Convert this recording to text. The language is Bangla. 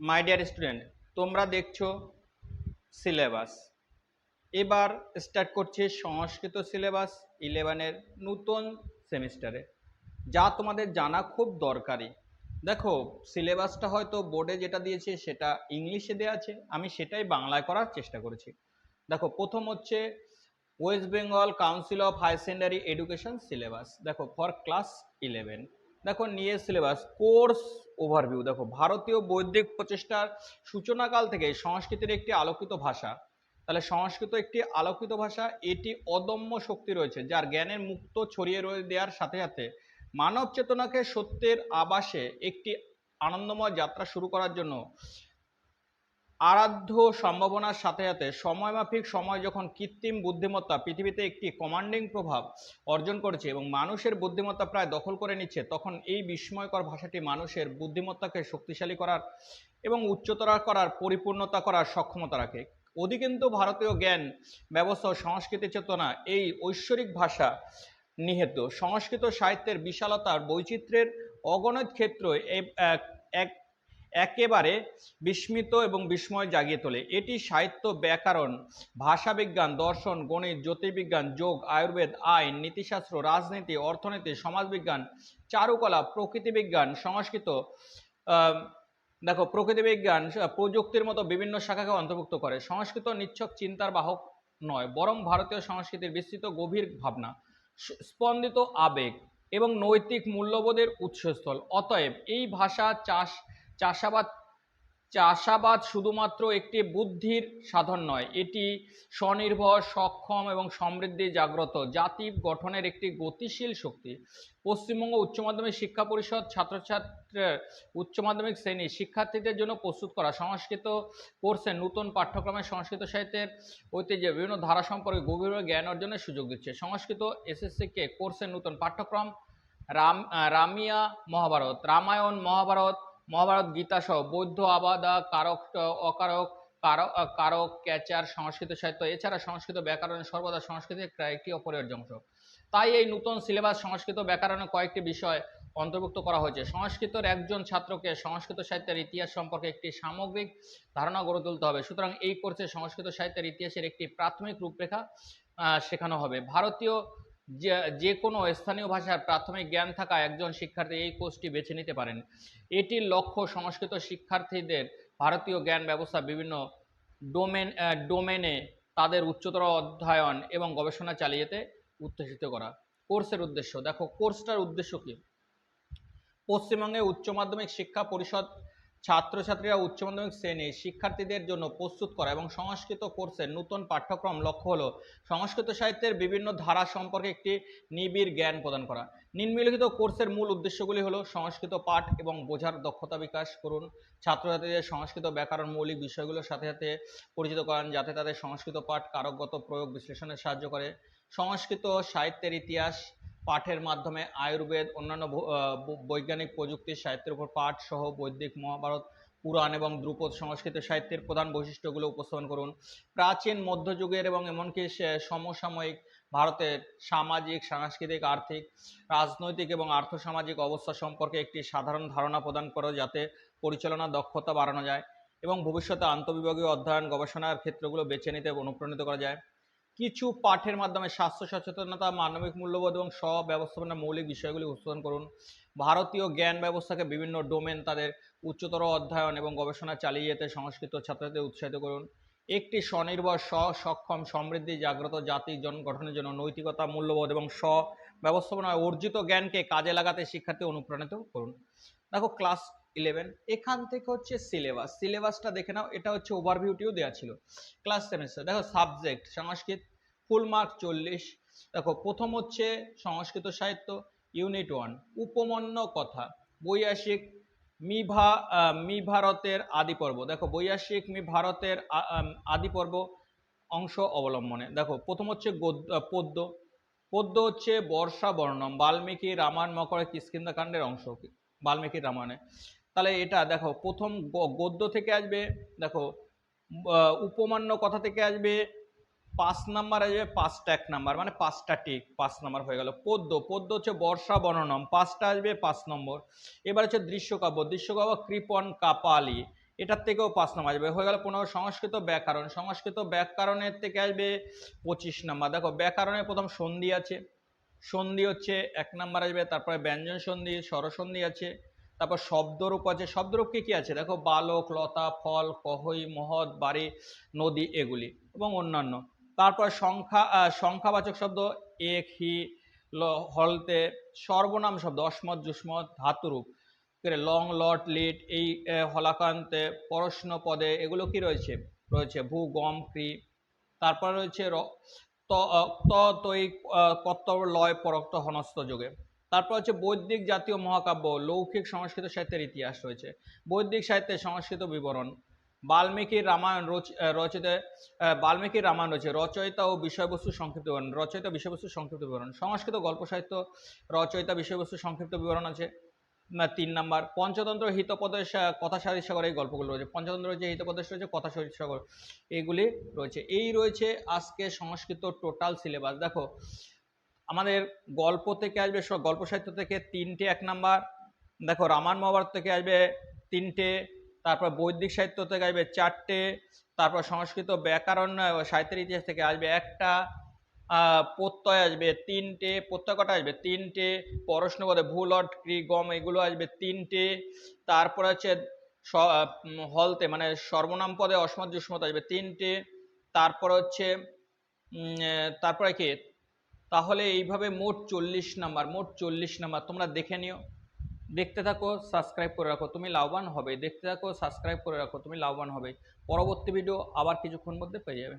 মাই ডিয়ার স্টুডেন্ট তোমরা দেখছ সিলেবাস এবার স্টার্ট করছে সংস্কৃত সিলেবাস ইলেভেনের নতুন সেমিস্টারে যা তোমাদের জানা খুব দরকারি। দেখো সিলেবাসটা হয়তো বোর্ডে যেটা দিয়েছে সেটা ইংলিশে দেওয়া আছে। আমি সেটাই বাংলায় করার চেষ্টা করেছি। দেখো, প্রথম হচ্ছে West Bengal Council of High Secondary Education syllabus দেখো ফর ক্লাস ইলেভেন দেখো, নিয়ে সিলেবাস কোর্স ওভারভিউ দেখো, ভারতীয় বৈদিক প্রচেষ্টার সূচনাকাল থেকে সংস্কৃতির একটি আলোকিত ভাষা। তাহলে সংস্কৃত একটি আলোকিত ভাষা, এটি অদম্য শক্তি রয়েছে, যার জ্ঞানের মুক্ত ছড়িয়ে রয়ে দেওয়ার সাথে সাথে মানব চেতনাকে সত্যের আবাসে একটি আনন্দময় যাত্রা শুরু করার জন্য আরাধ্য সম্ভাবনার সাথে সাথে সময়মাফিক সময় যখন কৃত্রিম বুদ্ধিমত্তা পৃথিবীতে একটি কমান্ডিং প্রভাব অর্জন করেছে এবং মানুষের বুদ্ধিমত্তা প্রায় দখল করে নিচ্ছে, তখন এই বিস্ময়কর ভাষাটি মানুষের বুদ্ধিমত্তাকে শক্তিশালী করার এবং উচ্চতর করার, পরিপূর্ণতা করার সক্ষমতা রাখে। অধিকিন্তু ভারতীয় জ্ঞান, ব্যবস্থা ও সংস্কৃতি চেতনা এই ঐশ্বরিক ভাষা নিহিত। সংস্কৃত সাহিত্যের বিশালতার বৈচিত্র্যের অগণিত ক্ষেত্র এক একেবারে বিস্মিত এবং বিস্ময় জাগিয়ে তোলে। এটি সাহিত্য ব্যাকরণ, ভাষাবিজ্ঞান, দর্শন, গণিত, জ্যোতির্বিজ্ঞান, যোগ, আয়ুর্বেদ, আইন, নীতিশাস্ত্র, রাজনীতি, অর্থনীতি, সমাজবিজ্ঞান, চারুকলা, প্রকৃতিবিজ্ঞান, সংস্কৃত দেখো, প্রকৃতিবিজ্ঞান প্রযুক্তির মতো বিভিন্ন শাখাকে অন্তর্ভুক্ত করে। সংস্কৃত নিচ্ছক চিন্তার বাহক নয়, বরং ভারতীয় সংস্কৃতির বিস্তৃত গভীর ভাবনা স্পন্দিত আবেগ এবং নৈতিক মূল্যবোধের উৎসস্থল। অতএব এই ভাষা চাষ চাষাবাদ চাষাবাদ শুধুমাত্র একটি বুদ্ধির সাধন নয়, এটি স্বনির্ভর, সক্ষম এবং সমৃদ্ধি জাগ্রত। জাতি গঠনের একটি গতিশীল শক্তি। পশ্চিমবঙ্গ উচ্চ মাধ্যমিক শিক্ষা পরিষদ ছাত্রছাত্রীর উচ্চ মাধ্যমিক শ্রেণি শিক্ষার্থীদের জন্য প্রস্তুত করা। সংস্কৃত কোর্সের নতুন পাঠ্যক্রমে সংস্কৃত সাহিত্যের ঐতিহ্যে বিভিন্ন ধারা সম্পর্কে গভীরভাবে জ্ঞান অর্জনের সুযোগ দিচ্ছে। সংস্কৃত এসএসসিকে কোর্সের নতুন পাঠ্যক্রম, রাম রামিয়া মহাভারত। রামায়ণ মহাভারত মহাভারত গীতা সহ বৌদ্ধ আবাদা, কারক, অকারক, কারক কারক, ক্যাচার, সংস্কৃত সাহিত্য, এছাড়া সংস্কৃত ব্যাকরণ সর্বদা সংস্কৃতের একটি অপরিহার্য অংশ। তাই এই নতুন সিলেবাস সংস্কৃত ব্যাকরণে কয়েকটি বিষয় অন্তর্ভুক্ত করা হয়েছে। সংস্কৃতের একজন ছাত্রকে সংস্কৃত সাহিত্যের ইতিহাস সম্পর্কে একটি সামগ্রিক ধারণা গড়ে তুলতে হবে। সুতরাং এই কোর্সে সংস্কৃত সাহিত্যের ইতিহাসের একটি প্রাথমিক রূপরেখা শেখানো হবে। ভারতীয় যে যে কোনো স্থানীয় ভাষার প্রাথমিক জ্ঞান থাকা একজন শিক্ষার্থী এই কোর্সটি বেছে নিতে পারেন। এটির লক্ষ্য সংস্কৃত শিক্ষার্থীদের ভারতীয় জ্ঞান ব্যবস্থা বিভিন্ন ডোমেন ডোমেনে তাদের উচ্চতর অধ্যয়ন এবং গবেষণা চালিয়ে যেতে উত্তেজিত করা। কোর্সের উদ্দেশ্য, দেখো, কোর্সটার উদ্দেশ্য কি? পশ্চিমবঙ্গে উচ্চ মাধ্যমিক শিক্ষা পরিষদ ছাত্রছাত্রীরা উচ্চ মাধ্যমিক শ্রেণির শিক্ষার্থীদের জন্য প্রস্তুত করা এবং সংস্কৃত কোর্সের নতুন পাঠ্যক্রম লক্ষ্য হলো সংস্কৃত সাহিত্যের বিভিন্ন ধারা সম্পর্কে একটি নিবিড় জ্ঞান প্রদান করা। নিম্নলিখিত কোর্সের মূল উদ্দেশ্যগুলি হলো সংস্কৃত পাঠ এবং বোঝার দক্ষতা বিকাশ করুন। ছাত্রছাত্রীদের সংস্কৃত ব্যাকরণ মৌলিক বিষয়গুলোর সাথে সাথে পরিচিত করান, যাতে তাদের সংস্কৃত পাঠ কারকগত প্রয়োগ বিশ্লেষণে সাহায্য করে। সংস্কৃত সাহিত্যের ইতিহাস পাঠের মাধ্যমে আয়ুর্বেদ, অন্যান্য বৈজ্ঞানিক প্রযুক্তির সাহিত্যের উপর পাঠ সহ বৈদিক মহাভারত, পুরাণ এবং ধ্রুপদ সংস্কৃত সাহিত্যের প্রধান বৈশিষ্ট্যগুলো উপস্থাপন করুন। প্রাচীন, মধ্যযুগের এবং এমনকি সমসাময়িক ভারতের সামাজিক, সাংস্কৃতিক, আর্থিক, রাজনৈতিক এবং আর্থসামাজিক অবস্থা সম্পর্কে একটি সাধারণ ধারণা প্রদান করো যাতে পরিচালনা দক্ষতা বাড়ানো যায় এবং ভবিষ্যতে আন্তঃবিভাগীয় অধ্যয়ন, গবেষণার ক্ষেত্রগুলো বেছে নিতে অনুপ্রাণিত করা যায়। কিছু পাঠের মাধ্যমে স্বাস্থ্য সচেতনতা, মানবিক মূল্যবোধ এবং স্ব-ব্যবস্থাপনার মৌলিক বিষয়গুলি উপস্থাপন করুন। ভারতীয় জ্ঞান ব্যবস্থাকে বিভিন্ন ডোমেন তাদের উচ্চতর অধ্যয়ন এবং গবেষণা চালিয়ে যেতে সংস্কৃত ছাত্রদের উৎসাহিত করুন। একটি স্বনির্ভর স্ব সক্ষম সমৃদ্ধি, জাগ্রত জাতি জন গঠনের জন্য নৈতিকতা, মূল্যবোধ এবং স্ব ব্যবস্থাপনায় অর্জিত জ্ঞানকে কাজে লাগাতে শিক্ষার্থী অনুপ্রাণিত করুন। দেখো, ক্লাস ইলেভেন এখান থেকে হচ্ছে সিলেবাস সিলেবাসটা দেখে নাও এটা হচ্ছে ওভারভিউটিও দেওয়া ছিল। ক্লাস সেমিস্টার দেখো সাবজেক্ট সংস্কৃত ফুল মার্ক চল্লিশ। দেখো প্রথম হচ্ছে সংস্কৃত সাহিত্য ইউনিট ওয়ান উপমন্য কথা বৈয়াসিক মি ভা আহ, মি ভারতের আদি পর্ব। দেখো বৈয়াসিক মি ভারতের আদি পর্ব অংশ অবলম্বনে। দেখো প্রথম হচ্ছে গদ্য পদ্য। পদ্য হচ্ছে বর্ষা বর্ণম বাল্মীকি রামায়ণ মকরে কিষ্কিন্দা কাণ্ডের অংশ। বাল্মীকির রামায়ণে। তাহলে এটা দেখো, প্রথম গদ্য থেকে আসবে, দেখো উপমান্য কথা থেকে আসবে, পাঁচ নাম্বার আসবে, পাঁচটা এক নাম্বার মানে পাঁচটা টিক, পাঁচ নাম্বার হয়ে গেল। পদ্য পদ্য হচ্ছে বর্ষা বর্ণনম পাঁচটা আসবে, পাঁচ নম্বর। এবার হচ্ছে দৃশ্যকাব্য দৃশ্যকাব্য কৃপন কাপালি, এটার থেকেও পাঁচ নাম্বার আসবে। হয়ে গেল পনেরো, সংস্কৃত ব্যাকরণ, সংস্কৃত ব্যাকরণের থেকে আসবে পঁচিশ নাম্বার। দেখো ব্যাকরণে প্রথম সন্ধি আছে, সন্ধি হচ্ছে এক নাম্বার আসবে, তারপরে ব্যঞ্জন সন্ধি, স্বরসন্ধি আছে তারপর শব্দরূপ আছে শব্দরূপ কি আছে? দেখো, বালক, লতা, ফল, কহই, মহৎ, বাড়ি, নদী, এগুলি এবং অন্যান্য। তারপর সংখ্যা সংখ্যাবাচক শব্দ, এক, হি, ল, হলতে সর্বনাম শব্দ, অসমত, যুষ্মত, ধাতুরূপ। লং, লট, লিট, এই হলাকান্তে পরশ্ন পদে এগুলো কি রয়েছে? রয়েছে ভূ, গম ক্রি তারপর রয়েছে ত তৈ কর্তব্য, লয়, পরক্ত, হনস্ত যোগে। তারপর হচ্ছে বৈদিক জাতীয় মহাকাব্য, লৌকিক সংস্কৃত সাহিত্যের ইতিহাস রয়েছে। বৈদিক সাহিত্যে সংস্কৃত বিবরণ, বাল্মীকির রামায়ণ রচ- রচিত বাল্মীকির রামায়ণ রয়েছে রচয়িতা ও বিষয়বস্তু সংক্ষিপ্ত বিবরণ, রচয়িতা বিষয়বস্তু সংক্ষিপ্ত বিবরণ, সংস্কৃত গল্প সাহিত্য, রচয়িতা বিষয়বস্তু সংক্ষিপ্ত বিবরণ আছে তিন নাম্বার, পঞ্চতন্ত্র হিতপদেশ কথা সাগর, এই গল্পগুলো রয়েছে। পঞ্চতন্ত্র রয়েছে হিতপদেশ রয়েছে কথা সাগর এইগুলি রয়েছে। এই রয়েছে আজকে সংস্কৃত টোটাল সিলেবাস দেখো আমাদের গল্প থেকে আসবে সব গল্প সাহিত্য থেকে তিনটে এক নাম্বার। দেখো, রামায়ণ মহাভারত থেকে আসবে তিনটে, তারপর বৈদিক সাহিত্য থেকে আসবে চারটে, তারপর সংস্কৃত ব্যাকরণ সাহিত্যের ইতিহাস থেকে আসবে একটা প্রত্যয় আসবে তিনটে প্রত্যয় কটা আসবে তিনটে পরশ্নপদে ভূলট ক্রি গম এগুলো আসবে তিনটে, তারপর হচ্ছে হলতে মানে সর্বনাম পদে অসমত, যুষ্মত আসবে তিনটে, তারপর হচ্ছে তারপরে কি? তাহলে এইভাবে মোট চল্লিশ নাম্বার, মোট চল্লিশ নাম্বার তোমরা দেখে নিও। দেখতে থাকো সাবস্ক্রাইব করে রাখো, তুমি লাভবান হবে। দেখতে থাকো সাবস্ক্রাইব করে রাখো, তুমি লাভবান হবে। পরবর্তী ভিডিও আবার কিছুক্ষণ মধ্যে পেয়ে যাবে।